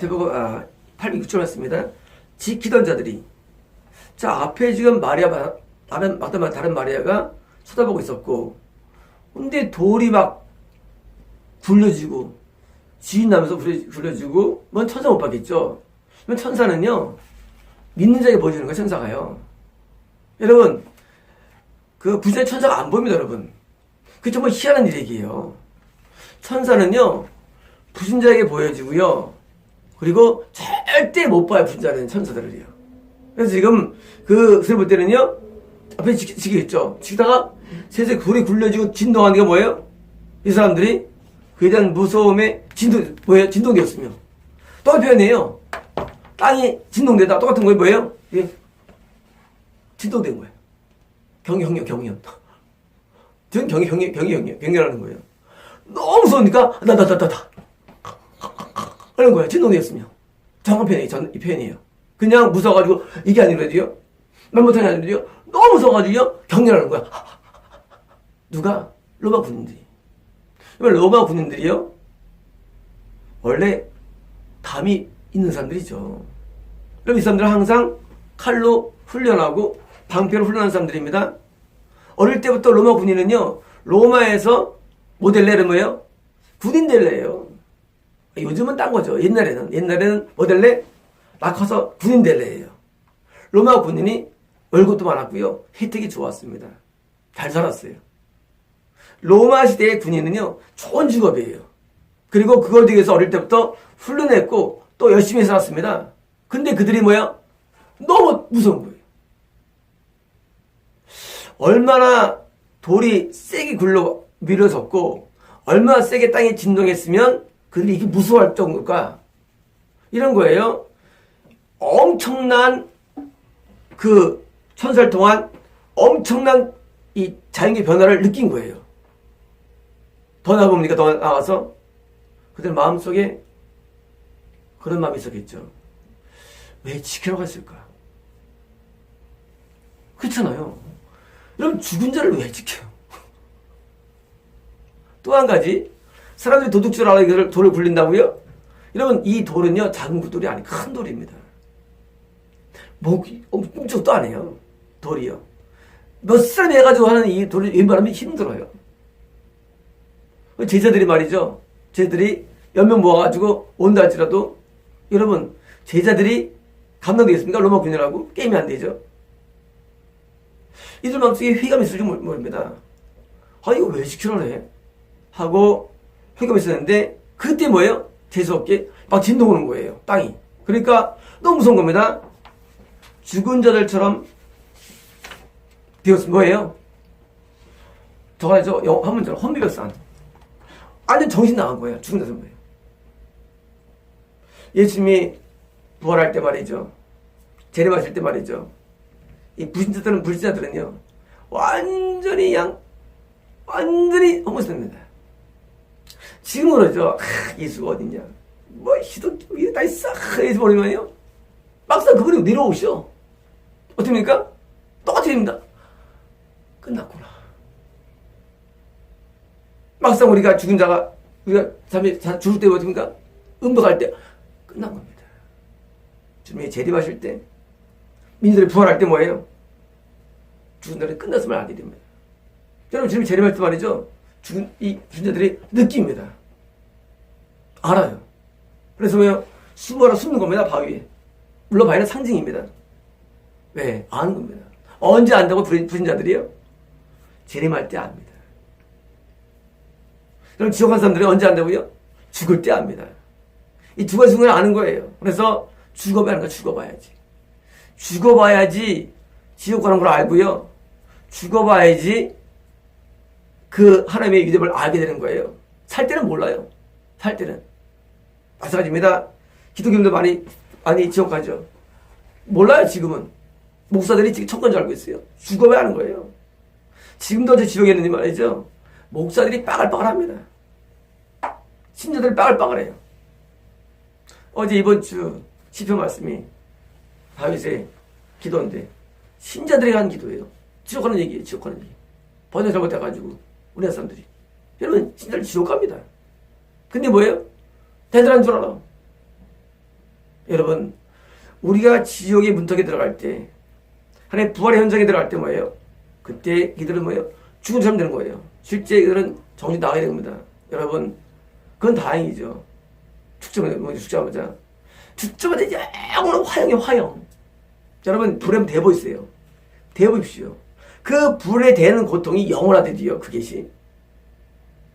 대보고 아, 806절 맞습니다. 지키던 자들이 자 앞에 지금 마리아 다른 마다마 다른 마리아가 쳐다보고 있었고 근데 돌이 막 굴려지고 지인 나면서 굴려지고 뭔 천사 못 받겠죠. 그럼 천사는요 믿는 자에게 보여주는 거 천사가요. 여러분 그 부자의 천사가 안 보입니다, 여러분. 그 정말 희한한 일이에요. 천사는요 부신자에게 보여지고요. 그리고 절대 못 봐요, 부자는 천사들을요. 그래서 지금 그, 소리 볼 때는요, 앞에 지, 지겠죠. 지다가 세상에 돌이 굴려지고 진동하는 게 뭐예요? 이 사람들이 그에 대한 무서움에 진동, 뭐예요? 진동되었으며. 똑같은 표현이에요. 땅이 진동되다. 똑같은 거예요. 뭐예요? 예. 진동된 거예요. 경영, 경영. 전 경영, 경영, 경영, 경영, 경영하는 거예요. 너무 무서우니까, 나, 나, 나, 나, 나. 그런 거예요. 진동되었으며. 정확한 표현이에요. 전, 이 표현이에요. 그냥 무서워가지고, 이게 아니라도요. 말 못하는 아니라도요. 너무 무서워가지고요. 경련하는 거야. 누가? 로마 군인들이. 로마 군인들이요. 원래 담이 있는 사람들이죠. 그럼 이 사람들은 항상 칼로 훈련하고 방패로 훈련한 사람들입니다. 어릴 때부터 로마 군인은요. 로마에서 모델레는 뭐예요? 군인 될래요. 요즘은 딴 거죠. 옛날에는 옛날에는 모델레 나 커서 군인 될래예요. 로마 군인이 월급도 많았고요. 혜택이 좋았습니다. 잘 살았어요. 로마 시대의 군인은요, 좋은 직업이에요. 그리고 그걸 위해서 어릴 때부터 훈련했고, 또 열심히 살았습니다. 근데 그들이 뭐야? 너무 무서운 거예요. 얼마나 돌이 세게 굴러 밀어섰고, 얼마나 세게 땅에 진동했으면 그들이 이게 무서워할 정도일까? 이런 거예요. 엄청난 그 천설 동안 엄청난 이 자연계 변화를 느낀 거예요. 더 나아봅니까? 더 나아가서 그들 마음속에 그런 마음이 있었겠죠. 왜 지키라고 했을까? 그렇잖아요. 여러분 죽은 자를 왜 지켜요? 또 한 가지 사람들이 도둑질 하려 이걸 돌을 굴린다고요? 여러분 이 돌은요 작은 돌이 아니 큰 돌입니다. 목이 안 해요. 돌이요. 몇 사람이 해가지고 하는 이 돌을 웬만하면 힘들어요. 제자들이 말이죠. 제자들이 몇 명 모아가지고 온다 할지라도 여러분 제자들이 감당되겠습니까? 로마 군이라고 게임이 안 되죠. 이들 마음속에 회감이 있을지 모릅니다. 아 이거 왜 시키라래? 하고 회감이 있었는데 그때 뭐예요? 재수 없게 막 진동 오는 거예요. 땅이. 그러니까 너무 무서운 겁니다. 죽은 자들처럼 되었으면 뭐예요? 저가 저한 문자로 헌비별산 완전 정신 나간 거예요. 죽은 자들 뭐예요? 예수님이 부활할 때 말이죠. 재림하실 때 말이죠. 이 불신자들은 불신자들은요. 완전히 양 완전히 허무했습니다. 지금 그러죠. 아, 예수가 어딨냐. 뭐 희도 이게 다 있어. 예수 버리면요. 막상 그분이 내려오셔. 어떻습니까? 똑같이 됩니다. 끝났구나. 막상 우리가 죽은 자가 우리가 잠이 죽을 때 어떻습니까? 음박할 때 끝난 겁니다. 주님이 재림하실 때 민들이 부활할 때 뭐예요? 죽은 자들이 끝났음을 알게 됩니다. 여러분 주님이 재림할 때 말이죠. 죽은 이 죽은 자들이 느낍니다. 알아요. 그래서 왜요? 숨어라 숨는 겁니다. 바위에. 물론 바위는 상징입니다. 왜? 아는 겁니다. 언제 안다고 부린 자들이요? 재림할 때 압니다. 그럼 지옥 간 사람들이 언제 안다고요? 죽을 때 압니다. 이 두 가지 중에 아는 거예요. 그래서 죽어봐야 하는 거 죽어봐야지. 죽어봐야지 지옥 가는 걸 알고요. 죽어봐야지 그 하나님의 믿음을 알게 되는 거예요. 살 때는 몰라요. 살 때는. 마찬가지입니다. 기독교인도 많이, 많이 지옥 가죠. 몰라요, 지금은. 목사들이 지금 천건 줄 알고 있어요. 죽어봐야 하는 거예요. 지금도 저 지옥에 있는 말이죠. 목사들이 빠글빠글합니다. 신자들 빠글빠글해요. 어제 이번 주 시편 말씀이 다윗의 기도인데 신자들이 한 기도예요. 지옥하는 얘기예요. 지옥하는 얘기. 번역 잘못해가지고 우리나라 사람들이 여러분 신자들 지옥 갑니다. 근데 뭐예요? 대단한 줄 알아. 여러분, 우리가 지옥의 문턱에 들어갈 때, 하나님 부활의 현장에 들어갈 때 뭐예요? 그때 이들은 뭐예요? 죽은 사람 되는 거예요. 실제 이들은 정신 나가야 됩니다. 여러분, 그건 다행이죠. 죽자마자, 뭐 죽자마자. 죽자마자 영원한 화영이 화영. 여러분, 불에 대보 있어요. 대보십시오. 그 불에 대는 고통이 영원하대요, 그것이.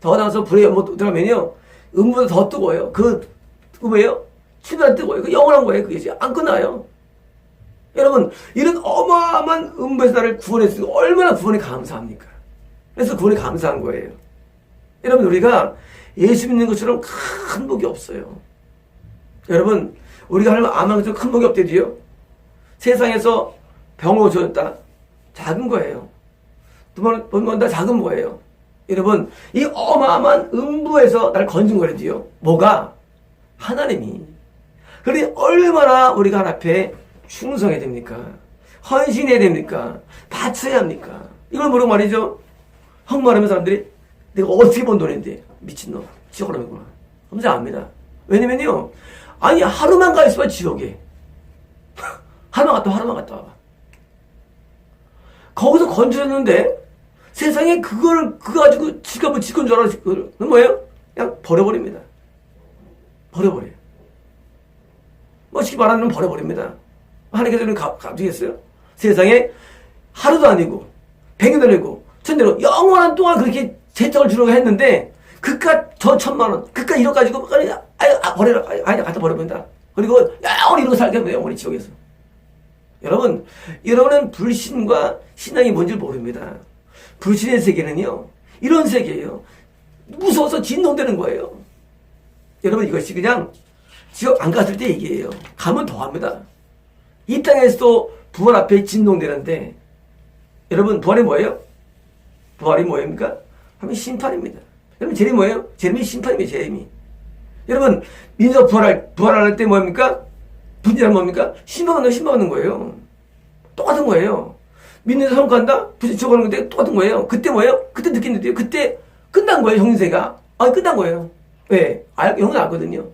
더 나가서 불에 연못 들어가면요, 음보다 더 뜨거워요. 그, 그 뭐예요? 치면 뜨거워요. 그 영원한 거예요, 그것이. 안 끝나요. 여러분, 이런 어마어마한 음부에서 나를 구원했으니까 얼마나 구원에 감사합니까? 그래서 구원에 감사한 거예요. 여러분, 우리가 예수 믿는 것처럼 큰 복이 없어요. 여러분, 우리가 하나님 아만 것처럼 큰 복이 없대지요? 세상에서 병으로 주었다. 작은 거예요. 돈 번다 작은 거예요. 여러분, 이 어마어마한 음부에서 날 건진 거라지요. 뭐가? 하나님이. 그러니 얼마나 우리가 하나 앞에 충성해야 됩니까? 헌신해야 됩니까? 바쳐야 합니까? 이걸 모르고 말이죠. 헛말하면 사람들이 내가 어떻게 번 돈인데 미친놈 지옥으로 가는구나. 엄청 압니다. 왜냐면요. 아니 하루만 가 있어봐 지옥에. 하루만 갔다 와, 하루만 갔다 와봐. 거기서 건져냈는데 세상에 그걸 그거 가지고 지가 뭐 지건 줄 알아 그걸 뭐예요? 그냥 버려버립니다. 버려버려요. 멋있게 말하면 버려버립니다. 하나님께서는 갚으겠어요? 세상에 하루도 아니고 백년도 아니고 천대로 영원한 동안 그렇게 재정을 주려고 했는데 그깟 저 천만 원 그깟 이거 가지고 아니 아 버려라 아니 갖다 버려버린다. 그리고 영원히 이러고 살게 합니다. 영원히 지옥에서. 여러분 여러분은 불신과 신앙이 뭔지 모릅니다. 불신의 세계는요 이런 세계예요. 무서워서 진동되는 거예요. 여러분 이것이 그냥 지옥 안 갔을 때 얘기예요. 가면 더 합니다. 이 땅에서도 부활 앞에 진동되는데 여러분 부활이 뭐예요? 부활이 뭐입니까? 하면 심판입니다. 여러분 재림이 뭐예요? 재림이 심판입니다. 재림이. 여러분 민족 부활할 부활할 때 뭐입니까? 분이란 뭡니까? 심판받는 심판받는 거예요. 똑같은 거예요. 믿는 사람 간다? 부지 죽어가는 건데 똑같은 거예요. 그때 뭐예요? 그때 느꼈는데요. 그때 끝난 거예요. 형세가. 아 끝난 거예요. 왜? 알, 형은 알거든요.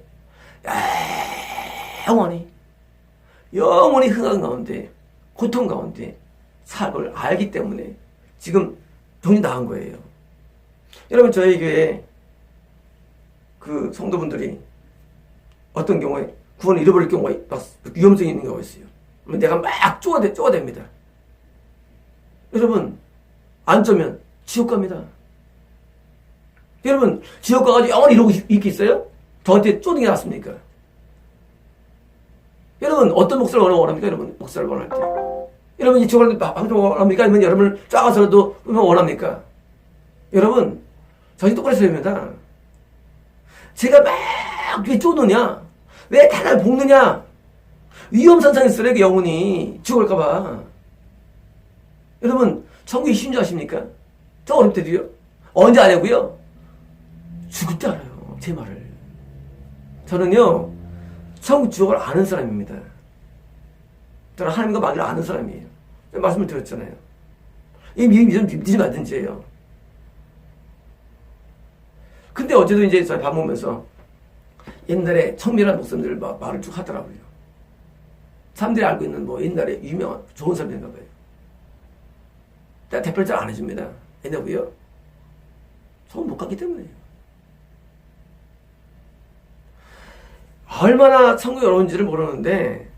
영원히 영원히 흥한 가운데 고통 가운데 삶을 알기 때문에 지금 돈이 나은 거예요. 여러분 저희 교회 그 성도분들이 어떤 경우에 구원을 잃어버릴 경우가 막 위험성이 있는 경우가 있어요. 내가 막 쪼아대, 쪼아댑니다. 여러분, 안 쩌면 지옥 갑니다. 여러분, 지옥 가가지고 영원히 이러고 있겠어요? 저한테 쪼는 게 낫습니까? 여러분 어떤 목사를 원합니까? 여러분 목사를 원할 때 여러분 이쪽을 방송 원합니까? 아니면 여러분을 쫙가서라도 원합니까? 여러분 저희 똑같이 됩니다. 제가 막왜 쪼느냐? 왜 다날 볶느냐? 위험산상에 쓰레기 영혼이 죽을까봐. 여러분 천국이 쉬운 줄 아십니까? 저 어릴 때도요. 언제 아냐고요? 죽을 때 알아요. 제 말을. 저는요. 천국 지옥을 아는 사람입니다. 저는 하나님과 마귀를 아는 사람이에요. 말씀을 드렸잖아요. 이 믿음 믿지 말든지예요. 근데 어제도 이제 저희 밥 먹으면서 옛날에 청밀한 목사님들 막 말을 쭉 하더라고요. 사람들이 알고 있는 뭐 옛날에 유명한 좋은 사람인가 봐요. 내가 대표를 잘 안 해줍니다. 왜냐고요? 소문 못 갔기 때문에요. 얼마나 천국이 어려운지를 모르는데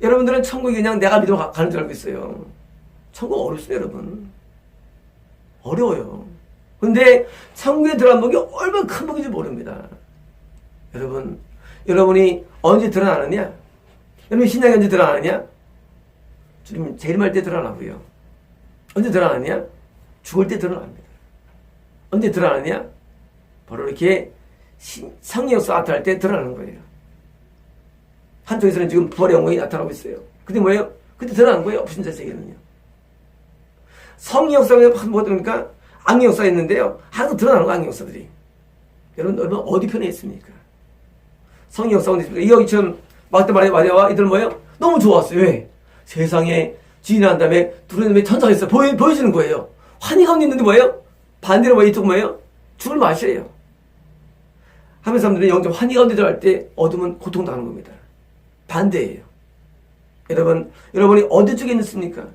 여러분들은 천국이 그냥 내가 믿어 가는 줄 알고 있어요. 천국 어렵습니다, 여러분. 어려워요. 근데 천국에 들어간 복이 얼마나 큰 복인지 모릅니다. 여러분, 여러분이 언제 드러나느냐? 여러분 신앙이 언제 드러나느냐? 주님 재림할 때 드러나고요. 언제 드러나느냐? 죽을 때 드러납니다. 언제 드러나느냐? 바로 이렇게 성령 역사 나타날 때 드러나는 거예요. 한쪽에서는 지금 부활의 영광이 나타나고 있어요. 근데 뭐예요? 근데 드러나는 거예요. 무슨 자 세계는요. 성의 역사가 뭐가 됩니까? 악의 역사가 있는데요. 항상 드러나는 거 악의 역사들이. 여러분 얼마나 어디 편에 있습니까? 성의 역사가 있습니까? 이여기처럼 막대 마리아 마리아와 이들 뭐예요? 너무 좋았어요. 왜? 세상에 지인 한 다음에 천사가 있어 보여, 보여주는 거예요. 환희 가운데 있는데 뭐예요? 반대로 뭐 이쪽 뭐예요? 죽을 맛이에요. 하면 사람들은 영적 환희 가운데 들어갈 때 어둠은 고통당하는 겁니다. 반대예요. 여러분, 여러분이 어디 쪽에 있습니까?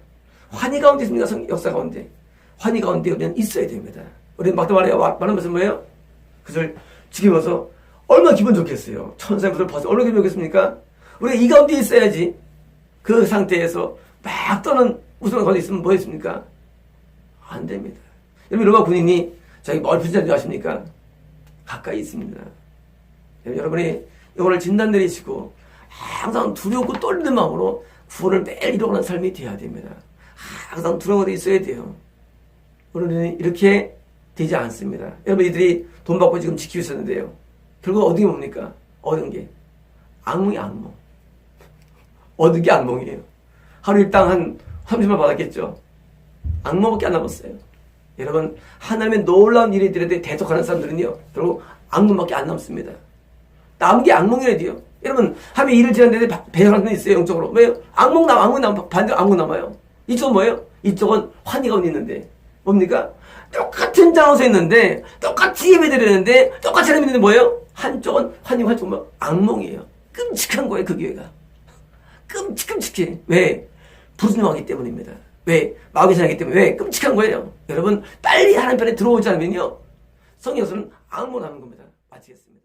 환희 가운데 있습니까? 성- 역사 가운데. 환희 가운데 우리는 있어야 됩니다. 우리 막다 말이야, 말하는 것은 뭐예요? 그것을 지키면서 얼마나 기분 좋겠어요. 천사의 무을 벗어 얼마나 기분 좋겠습니까? 우리가 이 가운데 있어야지. 그 상태에서 막 떠는 우승을 가운데 있으면 뭐 했습니까? 안 됩니다. 여러분, 로마 군인이 자기 줄 아십니까? 가까이 있습니다. 여러분이 이거를 진단 내리시고 항상 두렵고 떨리는 마음으로 구원을 매일 이루어가는 삶이 되어야 됩니다. 항상 것이 있어야 돼요. 우리는 이렇게 되지 않습니다. 여러분 이들이 돈 받고 지금 지키고 있었는데요. 결국 게 뭡니까? 얻은 게 악몽이 악몽. 얻은 게 악몽이에요. 하루 일당 한 30만 받았겠죠. 악몽밖에 안 남았어요. 여러분 하나님의 놀라운 일들에 대적하는 사람들은요. 결국 악몽밖에 안 남습니다. 남은 게 악몽이라 돼요. 여러분, 하면 일을 지났는데 배열하는 게 있어요, 영적으로. 왜요? 악몽 남, 악몽 남, 반대로 악몽 남아요. 이쪽은 뭐예요? 이쪽은 환희가 있는데. 뭡니까? 똑같은 장소에 있는데, 똑같이 예배 드리는데, 똑같이 하나님 있는데 뭐예요? 한쪽은 환희, 한쪽은 뭐? 악몽이에요. 끔찍한 거예요, 그 교회가. 끔찍끔찍해. 왜? 불순종하기 때문입니다. 왜? 마귀 신하기 때문에. 왜? 끔찍한 거예요. 여러분, 빨리 하나님 편에 들어오지 않으면요. 성경에서는 악몽 하는 겁니다. 마치겠습니다.